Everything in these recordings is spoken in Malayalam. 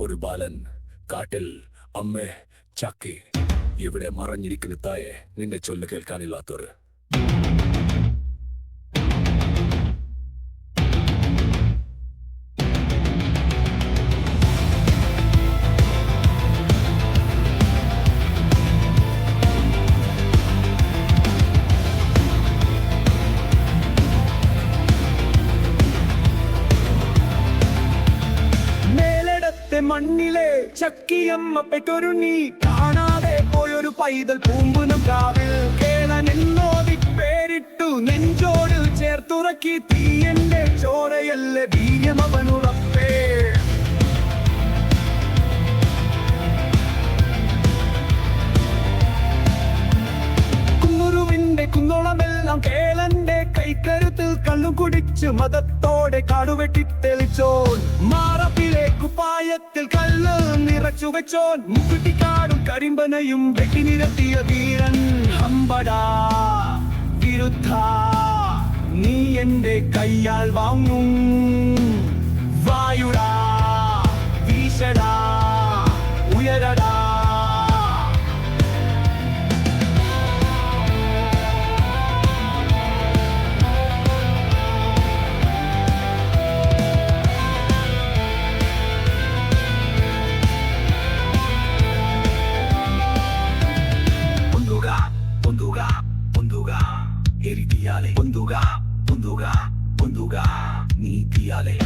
ഒരു ബാലൻ കാട്ടിൽ അമ്മേ ചക്കി ഇവിടെ മറഞ്ഞിരിക്കുന്ന തായെ നിന്റെ ചൊല്ല് കേൾക്കാനില്ലാത്തവർ. മേലിടത്തെ മണ്ണിലെ ചക്കിയമ്മ നീ കാണാതെ പോയൊരു പൈതൽ പൂമ്പുനം കാവിൽ. കേളനെന്നോ പേരിട്ടു നെഞ്ചോട് ചേർത്തുറക്കി തീയന്റെ ചോരയല്ലേ വീര്യമവനുറപ്പേ കുന്നുരുവിന്റെ കുന്നോളമെല്ലാം കേളന്റെ കൈക്കരുത്തിൽ കള്ളു കുടിച്ച് മതത്തോടെ കാടുവെട്ടി തെളിച്ചോൻ. കുപ്പായത്തിൽ കല്ല് നിറച്ചു വെച്ചോൻ മുക്കുട്ടിക്കാടും കരിമ്പനയും വെട്ടി നിരത്തിയ വീരൻ അമ്പടാ വിരുദ്ധ നീ എന്റെ കയ്യാൽ വാങ്ങും. എരിതിയാലെ പൊന്തുക പൊന്തുക പൊന്തുക നീതിയാലെ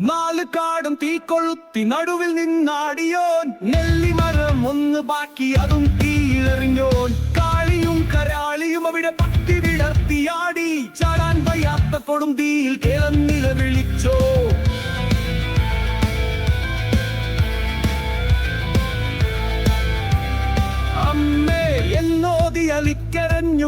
നാല് കാടും തീക്കൊളുത്തി നടുവിൽ നിന്നാടിയോൻ നെല്ലിമരം ഒന്ന് ബാക്കി അതും തീയിലെറിഞ്ഞോൻ കാളിയും കരാളിയും അവിടെ പത്തി വിടർത്തിയാടി ചാടാൻ വയ്യാത്ത കൊടും തീയിൽ കിളന്നില വിളിച്ചോ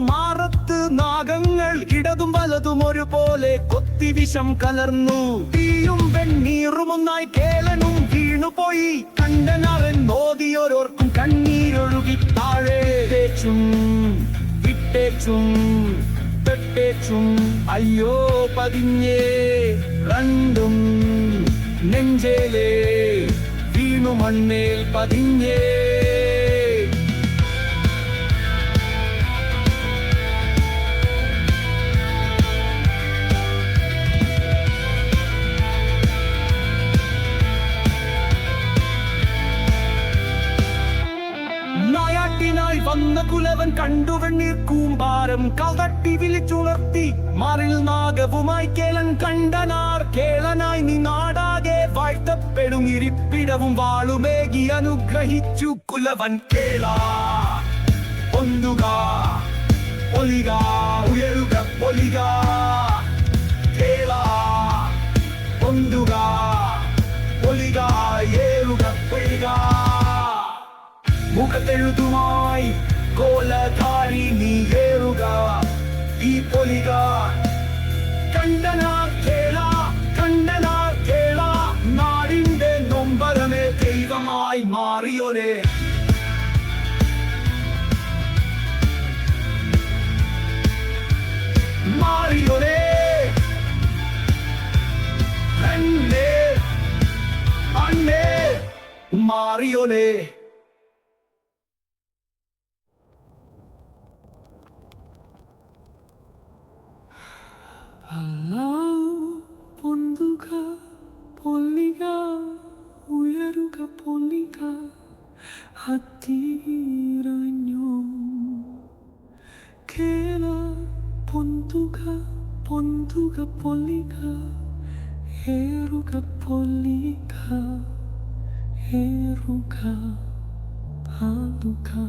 മാറത്ത് നാഗങ്ങൾ ഇടതും വലതും ഒരുപോലെ കൊത്തി വിഷം കലർന്നു. തീയും വെണ്ണീറും ഒന്നായി കേളനും വീണുപോയി. കണ്ടനറൻ നോദിയോരോർക്കും കണ്ണീരൊഴുകി താഴെ. വിട്ടേച്ചും പെട്ടേച്ചും അയ്യോ പതിഞ്ഞേ. രണ്ടും നെഞ്ചേലേ വീണു മണ്ണേൽ പതിഞ്ഞേ. കുലവൻ കണ്ടു വെണ്ണീർ കൂമ്പാരം. കതട്ടി വിളിച്ചുണർത്തി മറിൽ നാഗവുമായി കേളൻ കണ്ടനാർ. കേളനായി നീ നാടാകെ വാഴ്ത്തപ്പെടും. ഇരിപ്പിടവും വാളുമേകി അനുഗ്രഹിച്ചു കുലവൻ. കേള ഒന്നുക ഉയരുക പൊലിക. ഏറുക പൊലിക മുഖത്തെഴുതുമായി കോലധാരി നീയേറുക ഈ പൊലിക കണ്ടനാ കേള കണ്ടനാ കേള. നാടിന്റെ നൊമ്പരമേ ദൈവമായി മാറിയോനെ. മാറിയോനെ. അണ്ണേ മാറിയോനെ. Kapuliga hatira nyo Kela pontuga pontuga poliga Heruga poliga Heruga paluga